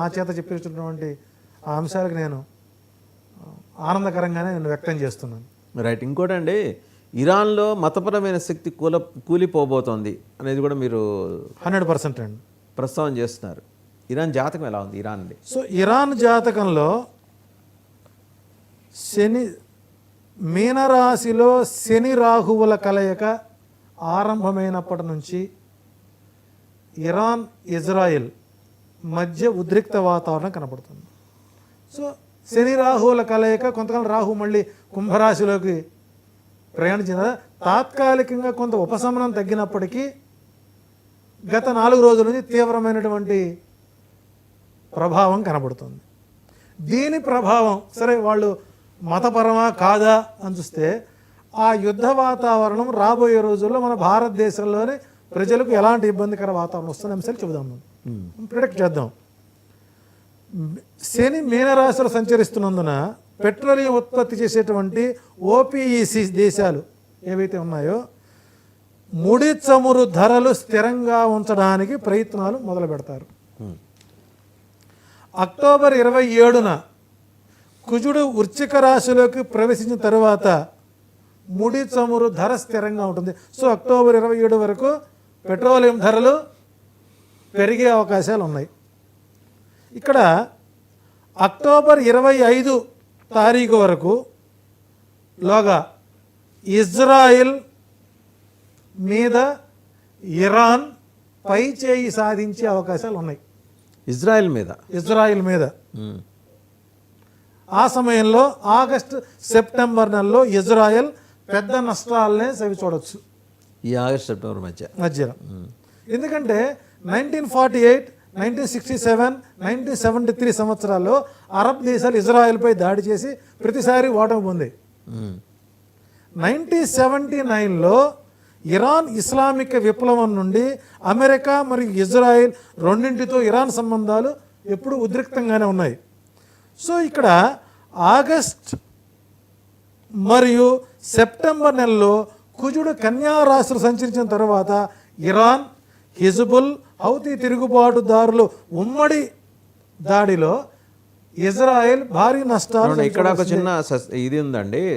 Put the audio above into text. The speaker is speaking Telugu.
నా చేత చెప్పించినటువంటి ఆ అంశాలకు నేను ఆనందకరంగానే నేను వ్యక్తం చేస్తున్నాను. రైట్. ఇంకోటండి ఇరాన్లో మతపరమైన శక్తి కూల కూలిపోబోతోంది అనేది కూడా మీరు హండ్రెడ్ పర్సెంట్ అండి. ప్రస్తావన చేస్తున్నారు. ఇరాన్ జాతకం ఎలా ఉంది? ఇరాన్ అండి సో ఇరాన్ జాతకంలో శని మీనరాశిలో శని రాహువుల కలయిక ఆరంభమైనప్పటి నుంచి ఇరాన్ ఇజ్రాయెల్ మధ్య ఉద్రిక్త వాతావరణం కనబడుతుంది సో శని రాహువుల కలయిక కొంతకాలం రాహు మళ్ళీ కుంభరాశిలోకి ప్రయాణించిన తాత్కాలికంగా కొంత ఉపశమనం తగ్గినప్పటికీ గత నాలుగు రోజుల నుంచి తీవ్రమైనటువంటి ప్రభావం కనబడుతుంది. దీని ప్రభావం సరే వాళ్ళు మతపరమా కాదా అని చూస్తే ఆ యుద్ధ వాతావరణం రాబోయే రోజుల్లో మన భారతదేశంలోనే ప్రజలకు ఎలాంటి ఇబ్బందికర వాతావరణం వస్తున్న అంశాలు చెబుదాం మనం. ప్రిడిక్ట్ చేద్దాం. శని మీనరాశిలో సంచరిస్తున్నందున పెట్రోలియం ఉత్పత్తి చేసేటువంటి ఓపీఈసి దేశాలు ఏవైతే ఉన్నాయో ముడి చమురు ధరలు స్థిరంగా ఉంచడానికి ప్రయత్నాలు మొదలు పెడతారు. అక్టోబర్ ఇరవై ఏడున కుజుడు వృశ్చిక రాశిలోకి ప్రవేశించిన తరువాత ముడి చమురు ధర స్థిరంగా ఉంటుంది. సో అక్టోబర్ ఇరవై ఏడు వరకు పెట్రోలియం ధరలు పెరిగే అవకాశాలు ఉన్నాయి. ఇక్కడ అక్టోబర్ ఇరవై ఐదు తారీఖు వరకు లోగా ఇజ్రాయిల్ మీద ఇరాన్ పై చేయి సాధించే అవకాశాలు ఉన్నాయి. ఇజ్రాయెల్ మీద? ఇజ్రాయిల్ మీద. ఆ సమయంలో ఆగస్టు సెప్టెంబర్ నెలలో ఇజ్రాయెల్ పెద్ద నష్టాలనే సవి చూడొచ్చు. ఈ ఆగస్ట్ సెప్టెంబర్ మధ్య. మధ్యలో. ఎందుకంటే nineteen forty eight nineteen sixty seven nineteen seventy three సంవత్సరాల్లో అరబ్ దేశాలు ఇజ్రాయెల్పై దాడి చేసి ప్రతిసారి ఓటమి మ్మ్. నైన్టీన్ సెవెంటీ నైన్లో ఇరాన్ ఇస్లామిక్ విప్లవం నుండి అమెరికా మరియు ఇజ్రాయెల్ రెండింటితో ఇరాన్ సంబంధాలు ఎప్పుడు ఉద్రిక్తంగానే ఉన్నాయి. సో ఇక్కడ ఆగస్ట్ మరియు సెప్టెంబర్ నెలలో కుజుడు కన్యా రాశులు సంచరించిన తర్వాత ఇరాన్ హిజబుల్ హౌతీ తిరుగుబాటుదారులు ఉమ్మడి దాడిలో ఇజ్రాయెల్ భారీ నష్టాలు ఇక్కడ ఒక చిన్న ఇది ఉందండి.